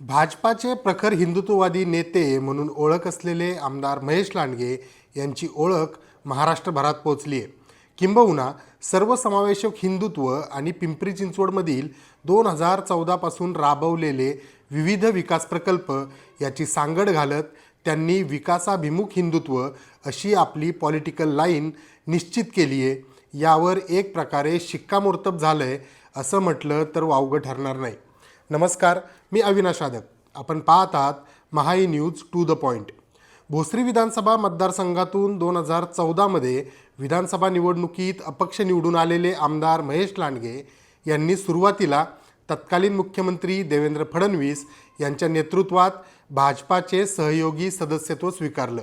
भाजपाचे प्रखर हिंदुत्ववादी नेते म्हणून ओळख असलेले आमदार महेश लांडगे यांची ओळख महाराष्ट्रभरात पोहोचली आहे किंबहुना सर्वसमावेशक हिंदुत्व आणि पिंपरी चिंचवडमधील दोन हजार चौदापासून राबवलेले विविध विकास प्रकल्प याची सांगड घालत त्यांनी विकासाभिमुख हिंदुत्व अशी आपली पॉलिटिकल लाईन निश्चित केली आहे यावर एक प्रकारे शिक्कामोर्तब झालं आहे असं म्हटलं तर वावगं ठरणार नाही. नमस्कार मी अविनाश आदक. आपण पाहत आहात Mahai news to the point Bhosari विधानसभा मतदारसंघातून दोन हजार चौदामध्ये विधानसभा निवडणुकीत अपक्ष निवडून आलेले आमदार महेश लांडगे यांनी सुरुवातीला तत्कालीन मुख्यमंत्री देवेंद्र फडणवीस यांच्या नेतृत्वात भाजपाचे सहयोगी सदस्यत्व स्वीकारलं.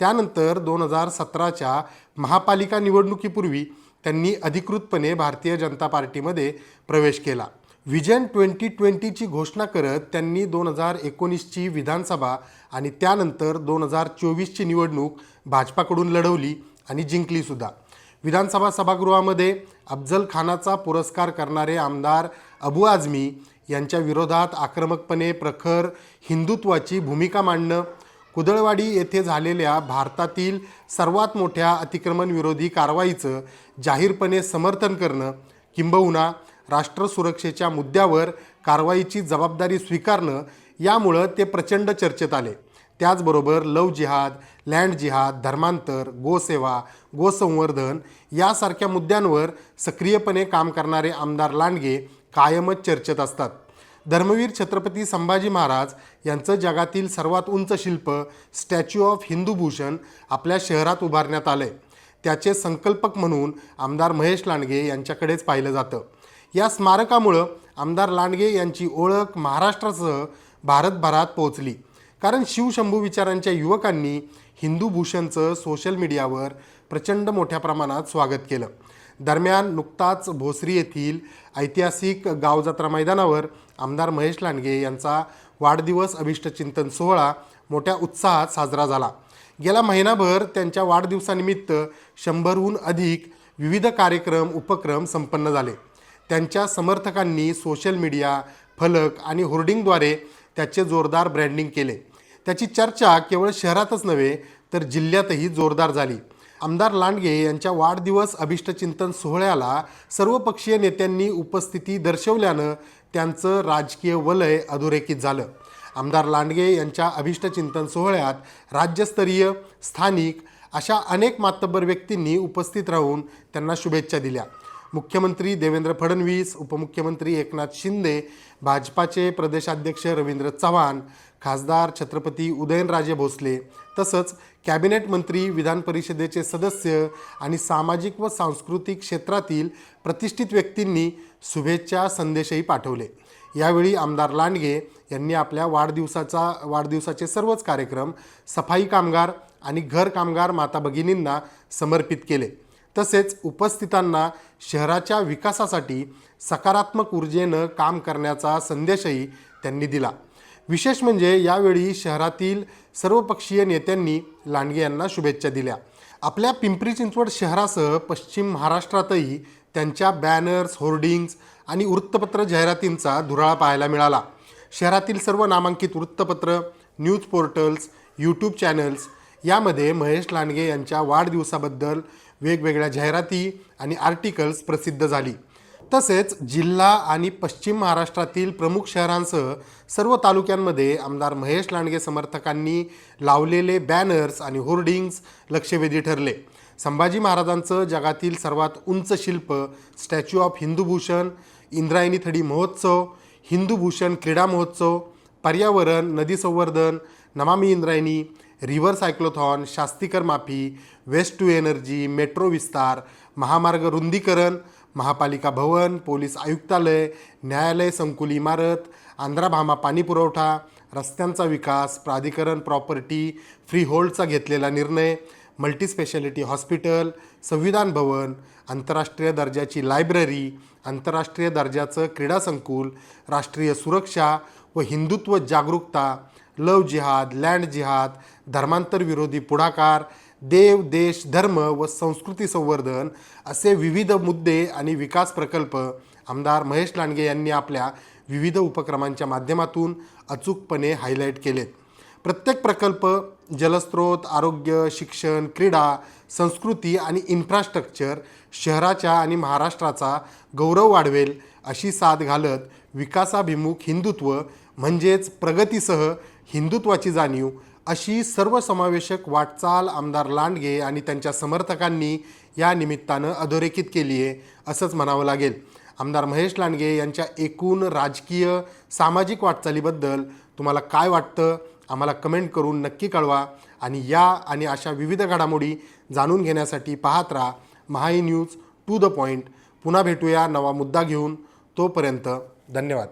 त्यानंतर दोन हजार सतराच्या महापालिका निवडणुकीपूर्वी त्यांनी अधिकृतपणे भारतीय जनता पार्टीमध्ये प्रवेश केला. विजन ट्वेंटी ट्वेंटीची घोषणा करत त्यांनी दोन हजार एकोणीसची विधानसभा आणि त्यानंतर दोन हजार चोवीसची निवडणूक भाजपाकडून लढवली आणि जिंकलीसुद्धा विधानसभा सभागृहामध्ये अफजल खानाचा पुरस्कार करणारे आमदार अबू आझमी यांच्या विरोधात आक्रमकपणे प्रखर हिंदुत्वाची भूमिका मांडणं कुदळवाडी येथे झालेल्या भारतातील सर्वात मोठ्या अतिक्रमणविरोधी कारवाईचं जाहीरपणे समर्थन करणं किंबहुना राष्ट्र सुरक्षेच्या मुद्द्यावर कारवाईची जबाबदारी स्वीकारणं यामुळं ते प्रचंड चर्चेत आले. त्याचबरोबर लव जिहाद लँड जिहाद धर्मांतर गोसेवा गोसंवर्धन यासारख्या मुद्द्यांवर सक्रियपणे काम करणारे आमदार लांडगे कायमच चर्चेत असतात. धर्मवीर छत्रपती संभाजी महाराज यांचं जगातील सर्वात उंच शिल्प स्टॅच्यू ऑफ हिंदू भूषण आपल्या शहरात उभारण्यात आलं आहे त्याचे संकल्पक म्हणून आमदार महेश लांडगे यांच्याकडेच पाहिलं जातं. या स्मारकामुळं आमदार लांडगे यांची ओळख महाराष्ट्रासह भारतभरात पोहोचली. कारण शिवशंभू विचारांच्या युवकांनी हिंदू भूषणचं सोशल मीडियावर प्रचंड मोठ्या प्रमाणात स्वागत केलं. दरम्यान नुकताच भोसरी येथील ऐतिहासिक गावजत्रा मैदानावर आमदार महेश लांडगे यांचा वाढदिवस अभिष्टचिंतन सोहळा मोठ्या उत्साहात साजरा झाला. गेला महिनाभर त्यांच्या वाढदिवसानिमित्त शंभरहून अधिक विविध कार्यक्रम उपक्रम संपन्न झाले. त्यांच्या समर्थकांनी सोशल मीडिया फलक आणि होर्डिंगद्वारे त्याचे जोरदार ब्रँडिंग केले. त्याची चर्चा केवळ शहरातच नव्हे तर जिल्ह्यातही जोरदार झाली. आमदार लांडगे यांच्या वाढदिवस अभिष्टचिंतन सोहळ्याला सर्वपक्षीय नेत्यांनी उपस्थिती दर्शवल्यानं त्यांचं राजकीय वलय अधोरेखित झालं. आमदार लांडगे यांच्या अभिष्टचिंतन सोहळ्यात राज्यस्तरीय स्थानिक अशा अनेक मातब्बर व्यक्तींनी उपस्थित राहून त्यांना शुभेच्छा दिल्या. मुख्यमंत्री देवेंद्र फडणवीस उपमुख्यमंत्री एकनाथ शिंदे भाजपाचे प्रदेशाध्यक्ष रवींद्र चव्हाण खासदार छत्रपती उदयनराजे भोसले तसंच कॅबिनेट मंत्री विधान परिषदेचे सदस्य आणि सामाजिक व सांस्कृतिक क्षेत्रातील प्रतिष्ठित व्यक्तींनी शुभेच्छा संदेशही पाठवले. यावेळी आमदार लांडगे यांनी आपल्या वाढदिवसाचा वाढदिवसाचे सर्वच कार्यक्रम सफाई कामगार आणि घर कामगार माता भगिनींना समर्पित केले. तसेच उपस्थितांना शहराच्या विकासासाठी सकारात्मक ऊर्जेनं काम करण्याचा संदेशही त्यांनी दिला. विशेष म्हणजे यावेळी शहरातील सर्वपक्षीय नेत्यांनी लांडगे यांना शुभेच्छा दिल्या. आपल्या पिंपरी चिंचवड शहरासह पश्चिम महाराष्ट्रातही त्यांच्या बॅनर्स होर्डिंग्ज आणि वृत्तपत्र जाहिरातींचा धुराळा पाहायला मिळाला. शहरातील सर्व नामांकित वृत्तपत्र न्यूज पोर्टल्स यूट्यूब चॅनल्स यामध्ये महेश लांडगे यांच्या वाढदिवसाबद्दल वेगवेगळ्या जाहिराती आणि आर्टिकल्स प्रसिद्ध झाली. तसेच जिल्हा आणि पश्चिम महाराष्ट्रातील प्रमुख शहरांसह सर्व तालुक्यांमध्ये आमदार महेश लांडगे समर्थकांनी लावलेले बॅनर्स आणि होर्डिंग्ज लक्षवेधी ठरले. संभाजी महाराजांचं जगातील सर्वात उंच शिल्प स्टॅच्यू ऑफ हिंदूभूषण इंद्रायणी थडी महोत्सव हिंदूभूषण क्रीडा महोत्सव पर्यावरण नदी संवर्धन नमामी इंद्रायणी रिव्हर सायक्लोथॉन शास्तीकर माफी वेस्ट टू एनर्जी मेट्रो विस्तार महामार्ग रुंदीकरण महापालिका भवन पोलीस आयुक्तालय न्यायालय संकुल इमारत आंध्रा भामा पाणीपुरवठा रस्त्यांचा विकास प्राधिकरण प्रॉपर्टी फ्री होल्डचा घेतलेला निर्णय मल्टीस्पेशालिटी हॉस्पिटल संविधान भवन आंतरराष्ट्रीय दर्जाची लायब्ररी आंतरराष्ट्रीय दर्जाचं क्रीडा संकुल राष्ट्रीय सुरक्षा व हिंदुत्व जागरूकता लव जिहाद लँड जिहाद धर्मांतर विरोधी पुढाकार देव देश धर्म व संस्कृती संवर्धन असे विविध मुद्दे आणि विकास प्रकल्प आमदार महेश लांडगे यांनी आपल्या विविध उपक्रमांच्या माध्यमातून अचूकपणे हायलाईट केलेत प्रत्येक प्रकल्प जलस्रोत आरोग्य शिक्षण क्रीडा संस्कृती आणि इन्फ्रास्ट्रक्चर शहराच्या आणि महाराष्ट्राचा गौरव वाढवेल अशी साथ घालत विकासाभिमुख हिंदुत्व म्हणजेच प्रगतीसह हिंदुत्वाची जाणीव अशी सर्वसमावेशक वाटचाल आमदार लांडगे आणि त्यांच्या समर्थकांनी या निमित्तानं अधोरेखित केली आहे असंच म्हणावं लागेल. आमदार महेश लांडगे यांच्या एकूण राजकीय सामाजिक वाटचालीबद्दल तुम्हाला काय वाटतं? आम्हाला कमेंट करून नक्की कळवा आणि या आणि अशा विविध घडामोडी जाणून घेण्यासाठी पाहत राहा Mahai news to the point पुन्हा भेटूया नवा मुद्दा घेऊन. तोपर्यंत धन्यवाद.